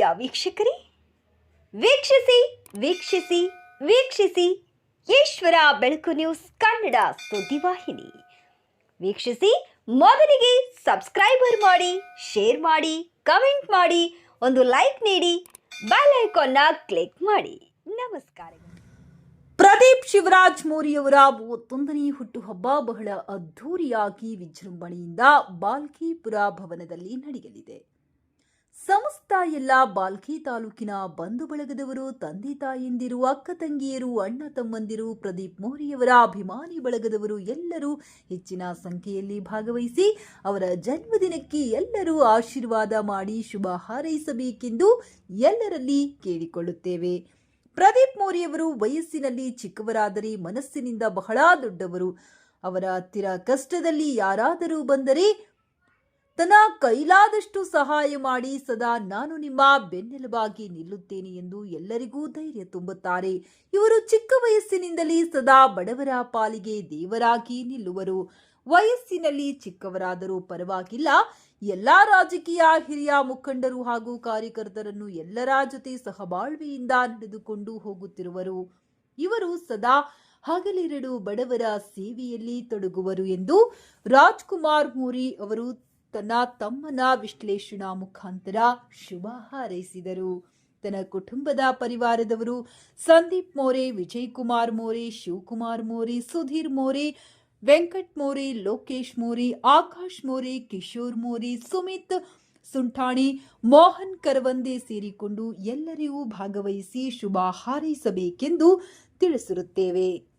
ವೀಕ್ಷಕರೇ, ವೀಕ್ಷಿಸಿ ವೀಕ್ಷಿಸಿ ವೀಕ್ಷಿಸಿ, ಈಶ್ವರ ಬೆಳಕು ನ್ಯೂಸ್ ಕನ್ನಡ ಸುದ್ದಿವಾಹಿನಿ ವೀಕ್ಷಿಸಿ, ಮೊದಲಿಗೆ ಸಬ್ಸ್ಕ್ರೈಬರ್ ಮಾಡಿ, ಶೇರ್ ಮಾಡಿ, ಕಮೆಂಟ್ ಮಾಡಿ, ಒಂದು ಲೈಕ್ ನೀಡಿ, ಬೆಲ್ ಐಕಾನ್ ಕ್ಲಿಕ್ ಮಾಡಿ. ನಮಸ್ಕಾರ ಪ್ರದೀಪ್ ಶಿವರಾಜ್ ಮೋರಿಯವರ ಮೂವತ್ತೊಂದನೇ ಹುಟ್ಟುಹಬ್ಬ ಬಹಳ ಅದ್ಧೂರಿಯಾಗಿ ವಿಜೃಂಭಣೆಯಿಂದ ಬಾಲ್ಕಿಪುರ ಭವನದಲ್ಲಿ ನಡೆಯಲಿದೆ. ಸಮಸ್ತ ಎಲ್ಲ ಬಾಲ್ಕಿ ತಾಲೂಕಿನ ಬಂಧು ಬಳಗದವರು, ತಂದೆ ತಾಯಂದಿರು ಅಕ್ಕ ತಂಗಿಯರು, ಅಣ್ಣ ತಮ್ಮಂದಿರು, ಪ್ರದೀಪ್ ಮೋರಿಯವರ ಅಭಿಮಾನಿ ಬಳಗದವರು ಎಲ್ಲರೂ ಹೆಚ್ಚಿನ ಸಂಖ್ಯೆಯಲ್ಲಿ ಭಾಗವಹಿಸಿ ಅವರ ಜನ್ಮದಿನಕ್ಕೆ ಎಲ್ಲರೂ ಆಶೀರ್ವಾದ ಮಾಡಿ ಶುಭ ಹಾರೈಸಬೇಕೆಂದು ಎಲ್ಲರಲ್ಲಿ ಕೇಳಿಕೊಳ್ಳುತ್ತೇವೆ. ಪ್ರದೀಪ್ ಮೋರಿಯವರು ವಯಸ್ಸಿನಲ್ಲಿ ಚಿಕ್ಕವರಾದರೆ ಮನಸ್ಸಿನಿಂದ ಬಹಳ ದೊಡ್ಡವರು. ಅವರ ಹತ್ತಿರ ಕಷ್ಟದಲ್ಲಿ ಯಾರಾದರೂ ಬಂದರೆ ತನ್ನ ಕೈಲಾದಷ್ಟು ಸಹಾಯ ಮಾಡಿ ಸದಾ ನಾನು ನಿಮ್ಮ ಬೆನ್ನೆಲುಬಾಗಿ ನಿಲ್ಲುತ್ತೇನೆ ಎಂದು ಎಲ್ಲರಿಗೂ ಧೈರ್ಯ ತುಂಬುತ್ತಾರೆ. ಇವರು ಚಿಕ್ಕ ವಯಸ್ಸಿನಿಂದಲೇ ಸದಾ ಬಡವರ ಪಾಲಿಗೆ ದೇವರಾಗಿ ನಿಲ್ಲುವರು. ವಯಸ್ಸಿನಲ್ಲಿ ಚಿಕ್ಕವರಾದರೂ ಪರವಾಗಿಲ್ಲ. ಎಲ್ಲ ರಾಜಕೀಯ ಹಿರಿಯ ಮುಖಂಡರು ಹಾಗೂ ಕಾರ್ಯಕರ್ತರನ್ನು ಎಲ್ಲರ ಜೊತೆ ಸಹಬಾಳ್ವೆಯಿಂದ ನಡೆದುಕೊಂಡು ಹೋಗುತ್ತಿರುವರು. ಇವರು ಸದಾ ಹಗಲಿರಡು ಬಡವರ ಸೇವೆಯಲ್ಲಿ ತೊಡಗುವರು ಎಂದು ರಾಜ್ಕುಮಾರ್ ಮೂರಿ ಅವರು ತನ್ನ ತಮ್ಮನ ವಿಶ್ಲೇಷಣಾ ಮುಖಾಂತರ ಶುಭ ಹಾರೈಸಿದರು. ತನ್ನ ಕುಟುಂಬದ ಪರಿವಾರದವರು ಸಂದೀಪ್ ಮೋರೆ ವಿಜಯ್ ಕುಮಾರ್ ಮೋರೆ, ಶಿವಕುಮಾರ್ ಮೋರೆ, ಸುಧೀರ್ ಮೋರೆ, ವೆಂಕಟ್ ಮೋರೆ, ಲೋಕೇಶ್ ಮೋರೆ, ಆಕಾಶ್ ಮೋರೆ, ಕಿಶೋರ್ ಮೋರೆ, ಸುಮಿತ್ ಸುಂಠಾಣಿ, ಮೋಹನ್ ಕರವಂದೆ ಸೇರಿಕೊಂಡು ಎಲ್ಲರಿಗೂ ಭಾಗವಹಿಸಿ ಶುಭ ಹಾರೈಸಬೇಕೆಂದು ತಿಳಿಸಿರುತ್ತೇವೆ.